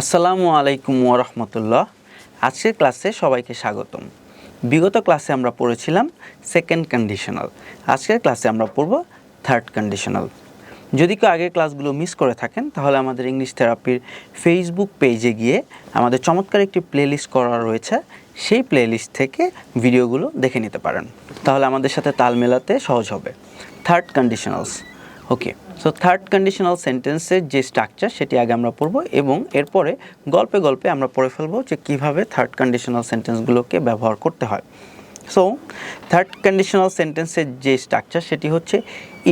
আসসালামু আলাইকুম ওরহমতুল্লাহ আজকের ক্লাসে সবাইকে স্বাগতম। বিগত ক্লাসে আমরা পড়েছিলাম সেকেন্ড কন্ডিশনাল আজকের ক্লাসে আমরা পড়ব থার্ড কন্ডিশনাল যদি কেউ আগের ক্লাসগুলো মিস করে থাকেন, তাহলে আমাদের ইংলিশ থেরাপির ফেসবুক পেজে গিয়ে আমাদের চমৎকার একটি প্লেলিস্ট করা রয়েছে। সেই প্লেলিস্ট থেকে ভিডিওগুলো দেখে নিতে পারেন। তাহলে আমাদের সাথে তাল মেলাতে সহজ হবে। Third conditionals okay so third conditional সেন্টেন্সের যে স্ট্রাকচার সেটি আগে আমরা পড়ব এবং এরপরে গল্পে গল্পে আমরা পড়ে ফেলব যে কীভাবে থার্ড কন্ডিশনাল সেন্টেন্সগুলোকে ব্যবহার করতে হয়। সো থার্ড কন্ডিশনাল সেন্টেন্সের যে স্ট্রাকচার সেটি হচ্ছে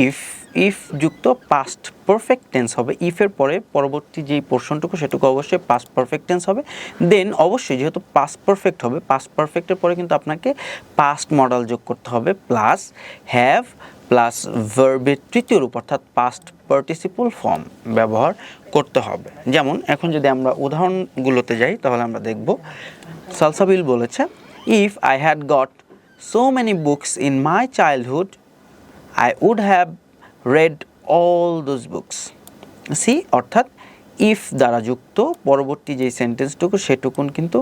ইফ ইফ যুক্ত পাস্ট পারফেক্ট টেন্স হবে। ইফের পরে পরবর্তী যেই পোর্শনটুকু সেটুকু অবশ্যই পাস্ট পারফেক্ট টেন্স হবে। দেন অবশ্যই যেহেতু পাস্ট পারফেক্ট হবে পাস্ট পারফেক্টের পরে কিন্তু আপনাকে পাস্ট মডেল যোগ করতে হবে প্লাস হ্যাভ প্লাস ভার্বের তৃতীয় রূপ, অর্থাৎ পাস্ট পার্টিসিপল ফর্ম ব্যবহার করতে হবে। যেমন, এখন যদি আমরা উদাহরণগুলোতে যাই, তাহলে আমরা দেখব, সালসাবিল বলেছে if I had got so many books in my childhood I would have read all those books see অর্থাৎ ইফ দ্বারা যুক্ত, পরবর্তী যে সেন্টেন্সটুকু সেটুকুন কিন্তু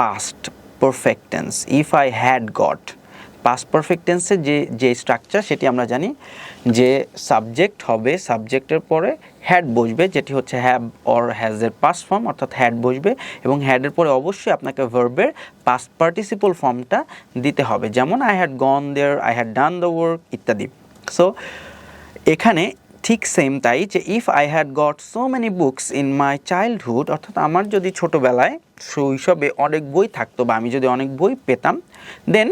past perfect tense if I had got past পারফেক্টেন্সের যে যে স্ট্রাকচার সেটি আমরা জানি যে সাবজেক্ট হবে সাবজেক্টের পরে হ্যাড বসবে, যেটি হচ্ছে হ্যাভ অর হ্যাজের পাস্ট ফর্ম অর্থাৎ হ্যাড বসবে, এবং হ্যাডের পরে অবশ্যই আপনাকে ভার্বের পাস্ট পার্টিসিপল ফর্মটা দিতে হবে। যেমন I had gone there I had done the work ইত্যাদি। সো এখানে ঠিক সেম তাই যে if I had got so many books in my childhood অর্থাৎ আমার যদি ছোটোবেলায় শৈশবে অনেক বই থাকতো বা আমি যদি অনেক বই পেতাম then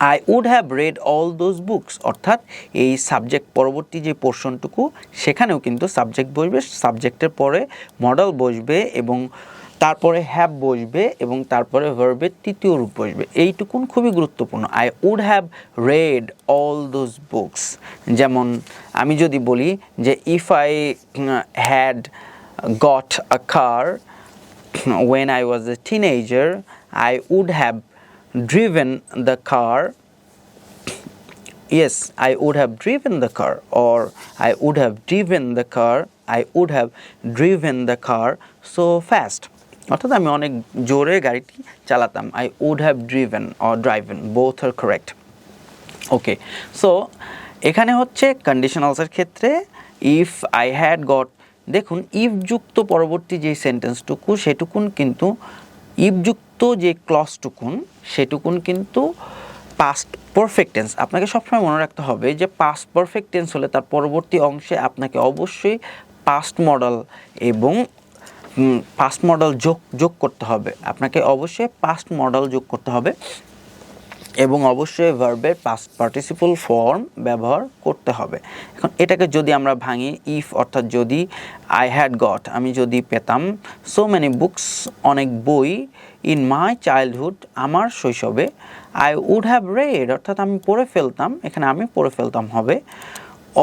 I would have read all those books অর্থাৎ এই সাবজেক্ট পরবর্তী যে পোর্শনটুকু সেখানেও কিন্তু সাবজেক্ট বসবে সাবজেক্টের পরে মডেল বসবে এবং তারপরে হ্যাভ বসবে এবং তারপরে ভার্বের তৃতীয় রূপ বসবে। এইটুকুন খুবই গুরুত্বপূর্ণ। I would have read all those books যেমন আমি যদি বলি যে if I had got a car when I was a teenager I would have driven the car yes I would have driven the car or I would have driven the car I would have driven the car so fast অর্থাৎ আমি অনেক জোরে গাড়িটি চালাতাম। I would have driven or driven both are correct okay so এখানে হচ্ছে কন্ডিশনালসের ক্ষেত্রে ইফ আই হ্যাড গট দেখুন ইফ যুক্ত পরবর্তী যে সেন্টেন্সটুকু সেটুকুন কিন্তু ইফ যুক্ত যে ক্লসটুকুন সেটুকুন কিন্তু পাস্ট পারফেক্ট টেন্স আপনাকে সবসময় মনে রাখতে হবে যে পাস্ট পারফেক্ট টেন্স হলে তার পরবর্তী অংশে আপনাকে অবশ্যই পাস্ট মডেল এবং পাস্ট মডেল যোগ যোগ করতে হবে। আপনাকে অবশ্যই পাস্ট মডেল যোগ করতে হবে এবং অবশ্যই ভার্বের পাস্ট পার্টিসিপল ফর্ম ব্যবহার করতে হবে। এখন এটাকে যদি আমরা ভাঙি ইফ অর্থাৎ যদি আই হ্যাড গট আমি যদি পেতাম সো মেনি বুকস অনেক বই ইন মাই চাইল্ডহুড আমার শৈশবে আই উড হ্যাভ রেড অর্থাৎ আমি পড়ে ফেলতাম, এখানে আমি পড়ে ফেলতাম হবে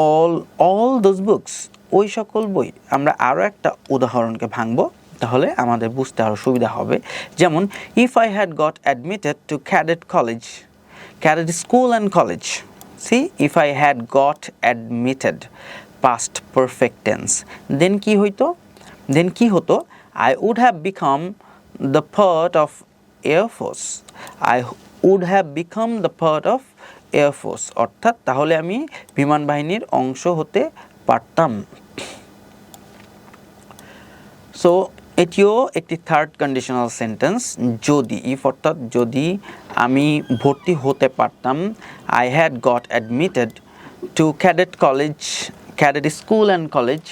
অল অল দোজ বুকস ওই সকল বই আমরা আরও একটা উদাহরণকে ভাঙবো, তাহলে আমাদের বুঝতে আরও সুবিধা হবে। যেমন if I had got admitted to cadet college cadet school and college see if I had got admitted past perfect tense then কি হইতো? দেন কি হতো? I would have become the part of air force I would have become the part of air force অর্থাৎ তাহলে আমি বিমান বাহিনীর অংশ হতে পারতাম সো এটিও একটি থার্ড কন্ডিশনাল সেন্টেন্স যদি ইফ অর্থাৎ যদি আমি ভর্তি হতে পারতাম I had got admitted to cadet college cadet school and college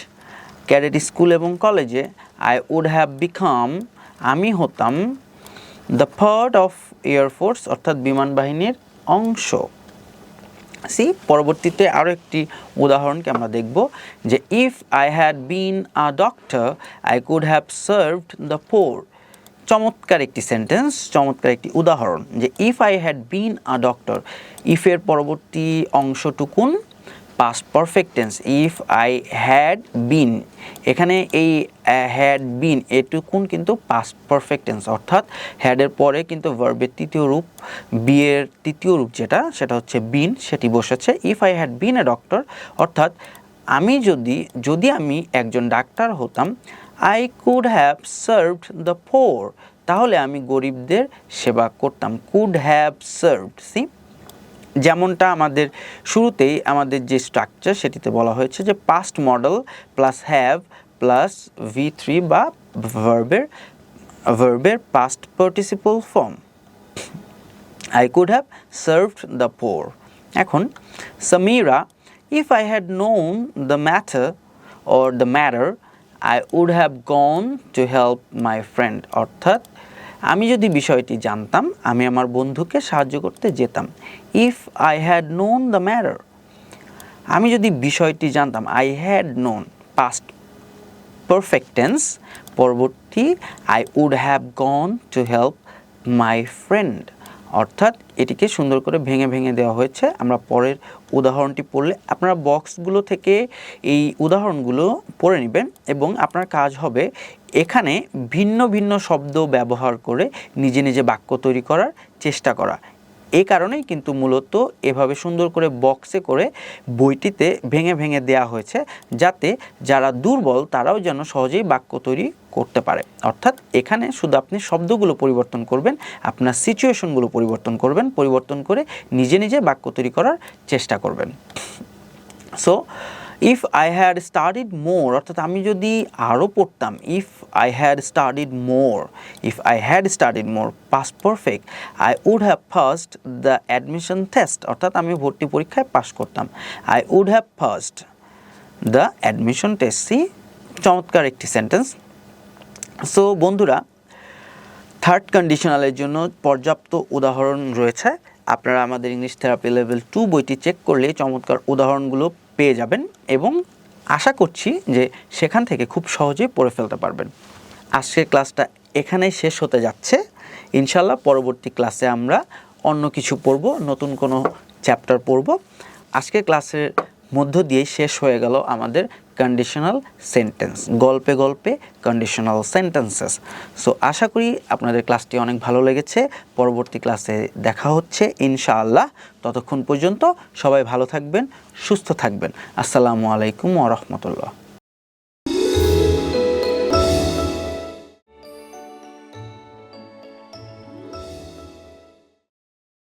cadet school এবং কলেজে আই উড হ্যাভ বিকাম আমি হতাম দ্য পার্ট অফ এয়ারফোর্স অর্থাৎ বিমান বাহিনীর অংশ। সি পরবর্তীতে আরও একটি উদাহরণকে আমরা দেখব যে if I had been a doctor I could have served the poor চমৎকার একটি সেন্টেন্স চমৎকার একটি উদাহরণ যে if I had been a doctor ইফের পরবর্তী অংশটুকুন past perfect tense if I had been এখানে এই হ্যাড বিন এটুকুন কিন্তু পাস্ট পারফেক্ট টেন্স অর্থাৎ হ্যাডের পরে কিন্তু ভার্বের তৃতীয় রূপ, বিয়ের তৃতীয় রূপ যেটা, সেটা হচ্ছে বিন সেটি বসেছে। If I had been a doctor অর্থাৎ আমি যদি যদি আমি একজন ডাক্তার হতাম I could have served the poor তাহলে আমি গরিবদের সেবা করতাম। কুড হ্যাভ সার্ভড সি যেমনটা আমাদের শুরুতেই আমাদের যে স্ট্রাকচার সেটিতে বলা হয়েছে যে past modal plus have plus V three বা ভার্বের ভার্বের past participle form I could have served the poor এখন Samira if I had known the matter or the matter I would have gone to help my friend অর্থাৎ আমি যদি বিষয়টি জানতাম, আমি আমার বন্ধুকে সাহায্য করতে যেতাম। If I had known the matter আমি যদি বিষয়টি জানতাম I had known past perfect tense পরবর্তী I would have gone to help my friend অর্থাৎ এটিকে সুন্দর করে ভেঙে ভেঙে দেওয়া হয়েছে। আমরা পরের উদাহরণটি পড়লে আপনারা বক্সগুলো থেকে এই উদাহরণগুলো পড়ে নেবেন এবং আপনার কাজ হবে এখানে ভিন্ন ভিন্ন শব্দ ব্যবহার করে নিজে নিজে বাক্য তৈরি করার চেষ্টা করা। এই কারণেই কিন্তু মূলত এভাবে সুন্দর করে বক্সে করে বইটিতে ভেঙে ভেঙে দেয়া হয়েছে, যাতে যারা দুর্বল তারাও যেন সহজেই বাক্য তৈরি করতে পারে। অর্থাৎ এখানে শুধু আপনি শব্দগুলো পরিবর্তন করবেন, আপনার সিচুয়েশনগুলো পরিবর্তন করবেন, পরিবর্তন করে নিজে নিজে বাক্য তৈরি করার চেষ্টা করবেন। So if I had studied more অর্থাৎ আমি যদি আরও পড়তাম if I had studied more if I had studied more past perfect I would have first the admission test অর্থাৎ আমি ভর্তি পরীক্ষায় পাশ করতাম। I would have first the admission test see চমৎকার একটি সেন্টেন্স সো বন্ধুরা থার্ড কন্ডিশনালের জন্য পর্যাপ্ত উদাহরণ রয়েছে। আপনারা আমাদের ইংলিশ থেরাপি লেভেল টু বইটি চেক করলে চমৎকার উদাহরণগুলো পেয়ে যাবেন এবং আশা করছি যে সেখান থেকে খুব সহজেই পড়ে ফেলতে পারবেন। আজকের ক্লাসটা এখানেই শেষ হতে যাচ্ছে। ইনশাল্লাহ পরবর্তী ক্লাসে আমরা অন্য কিছু পড়ব, নতুন কোনো চ্যাপ্টার পড়ব। আজকের ক্লাসের মধ্য দিয়ে শেষ হয়ে গেল আমাদের কন্ডিশনাল সেন্টেন্স গল্পে গল্পে কন্ডিশনাল সেন্টেন্সেস সো আশা করি আপনাদের ক্লাসটি অনেক ভালো লেগেছে। পরবর্তী ক্লাসে দেখা হচ্ছে, ইনশাআল্লাহ। ততক্ষণ পর্যন্ত সবাই ভালো থাকবেন, সুস্থ থাকবেন। আসসালামু আলাইকুম ওরহমতুল্লাহ